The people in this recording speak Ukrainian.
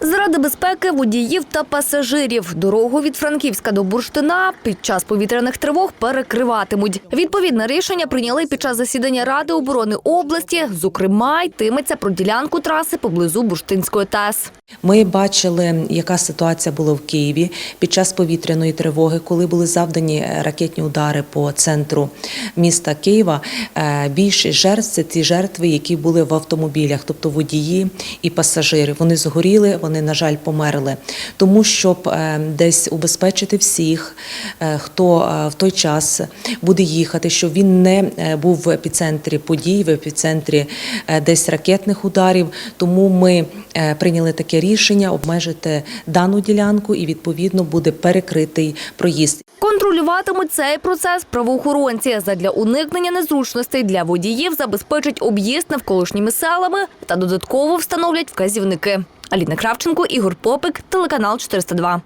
Заради безпеки водіїв та пасажирів дорогу від Франківська до Бурштина під час повітряних тривог перекриватимуть. Відповідне рішення прийняли під час засідання Ради оборони області. Зокрема, йтиметься про ділянку траси поблизу Бурштинської ТЕС. Ми бачили, яка ситуація була в Києві під час повітряної тривоги, коли були завдані е, ракетні удари по центру міста Києва. Е, Більшість жертв це ті жертви, які були в автомобілях, тобто водії і пасажири. Вони згоріли, вони, на жаль, померли. Тому щоб е, десь убезпечити всіх, е, хто е, в той час буде їхати, щоб він не був в епіцентрі подій, в епіцентрі десь ракетних ударів. Тому ми прийняли таке рішення обмежити дану ділянку і відповідно буде перекритий проїзд. Контролюватимуть цей процес правоохоронці. Задля уникнення незручностей для водіїв забезпечать об'їзд навколишніми селами та додатково встановлять вказівники. Аліна Кравченко, Ігор Попик, телеканал 402.